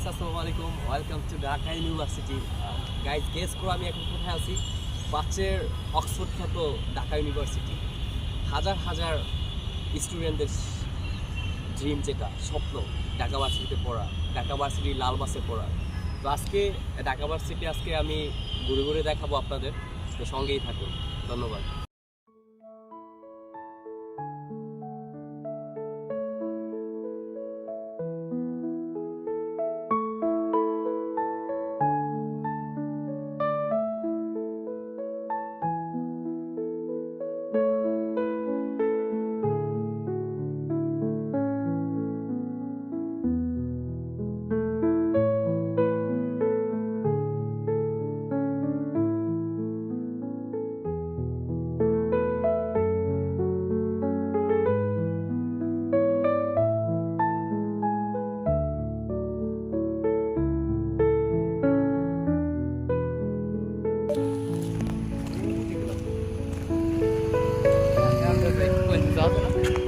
Guys আসসালামু আলাইকুম। Welcome to Dhaka university guys guess করো আমি এখন কোথায় আছি? পাঁচের অক্সফোর্ড খ্যাত ঢাকা ইউনিভার্সিটি হাজার হাজার স্টুডেন্টদের ড্রিম যেটা, স্বপ্ন ঢাকা ভার্সিটিতে পড়া ঢাকা ভার্সিটি লাল বাসে পড়া। তো আজকে ঢাকা ভার্সিটি আজকে আমি ঘুরে ঘুরে দেখাবো আপনাদের। তো সঙ্গেই থাকুন। ধন্যবাদ।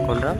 কোনটা